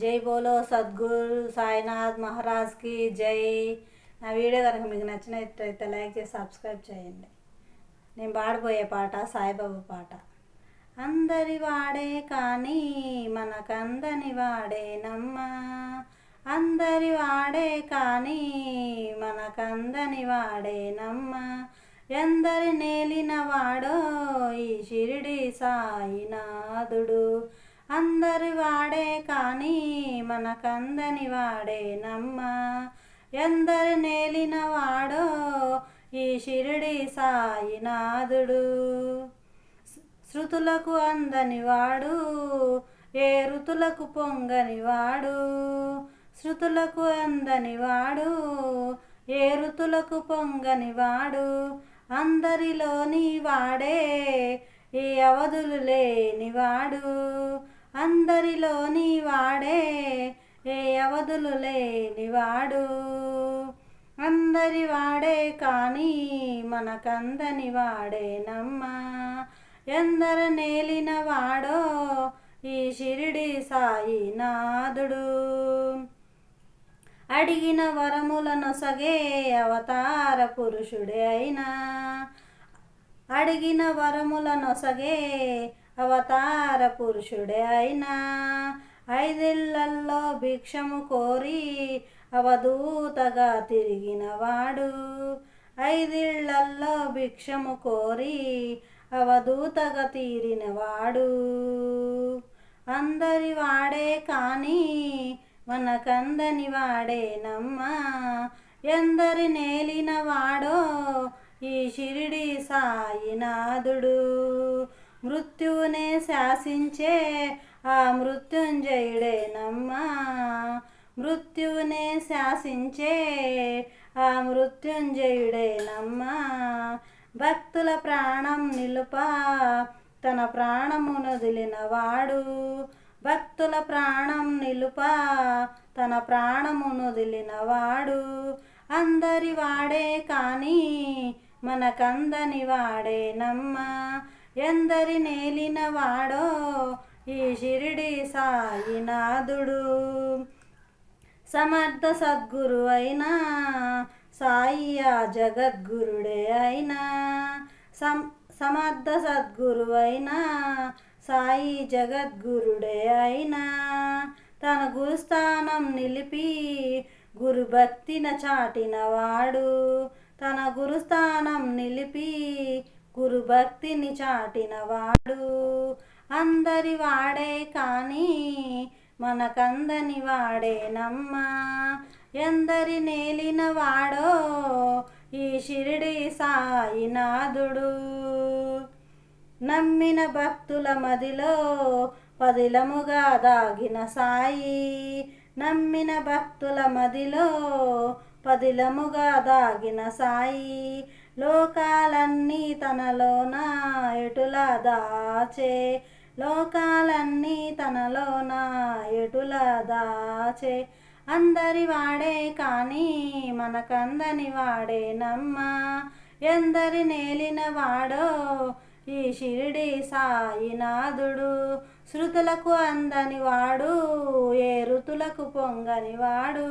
జై బోలో సద్గురు సాయినాథ్ మహారాజ్కి జై. నా వీడియో కనుక మీకు నచ్చినట్టయితే లైక్ చేసి సబ్స్క్రైబ్ చేయండి. నేను పాడబోయే పాట సాయిబాబా పాట. అందరి వాడే కానీ మనకందని వాడేనమ్మా అందరి వాడే కానీ మనకందని వాడేనమ్మా ఎందరి నేలిన వాడో ఈ షిరిడి సాయినాథుడు. అందరి వాడే కానీ మనకందని వాడేనమ్మా ఎందరి నేలిన వాడో ఈ షిరిడి సాయినాథుడు శృతులకు అందని వాడు ఏ ఋతులకు పొంగని వాడు. శృతులకు అందని వాడు ఏ ఋతులకు పొంగని వాడు. అందరిలోని వాడే ఈ అవధులు లేనివాడు అందరిలోని వాడే ఏ అవధులు లేనివాడు అందరి వాడే కానీ మనకందని వాడేనమ్మా ఎందర నేలిన వాడో ఈ షిరిడి సాయినాథుడు అడిగిన వరములను సగే అవతార పురుషుడే అయినా. అడిగిన వరములను సగే అవతార పురుషుడే అయినా ఐదిళ్ళల్లో భిక్షము కోరి అవధూతగా తిరిగినవాడు ఐదిళ్ళల్లో భిక్షము కోరి అవధూతగా తీరినవాడు అందరి వాడే కానీ మనకందని వాడేనమ్మా ఎందరి నేలిన వాడో ఈ షిరిడి సాయినాథుడు మృత్యువునే శాసించే ఆ మృత్యుంజయుడేనమ్మా మృత్యువునే శాసించే ఆ మృత్యుంజయుడేనమ్మా భక్తుల ప్రాణం నిలుప తన ప్రాణమును వదిలినవాడు భక్తుల ప్రాణం నిలుప తన ప్రాణమును వదిలినవాడు అందరి వాడే కానీ మనకందని వాడేనమ్మా ఎందరి నేలిన వాడో ఈ షిరిడి సాయినాథుడు. సమర్థ సద్గురు అయినా సాయి ఆ జగద్గురుడే అయినా. సం సమర్థ సద్గురు అయినా సాయి జగద్గురుడే అయినా. తన గురుస్థానం నిలిపి గురుభక్తిన చాటినవాడు. తన గురుస్థానం నిలిపి గురుభక్తిని చాటినవాడు అందరి వాడే కానీ మనకందని వాడేనమ్మా ఎందరి నేలిన వాడో ఈ షిరిడి సాయినాథుడు. నమ్మిన భక్తుల మదిలో పదిలముగా దాగిన సాయి. నమ్మిన భక్తుల మదిలో పదిలముగా దాగిన సాయి. లోకాలన్నీ తనలోన ఎటుల దాచే? లోకాలన్నీ తనలోన ఎటుల దాచే? అందరి వాడే కానీ మనకందని వాడేనమ్మా ఎందరి నేలిన వాడో ఈ షిరిడి సాయినాథుడు శృతులకు అందని వాడు ఏ ఋతులకు పొంగని వాడు.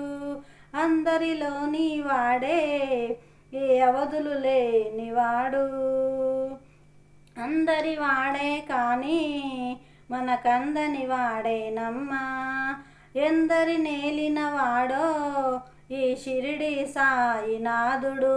అందరిలోని వాడే ఏ అవధులు లేనివాడు అందరి వాడే కానీ మనకందని వాడేనమ్మా ఎందరి నేలిన వాడో ఈ షిరిడి సాయినాథుడు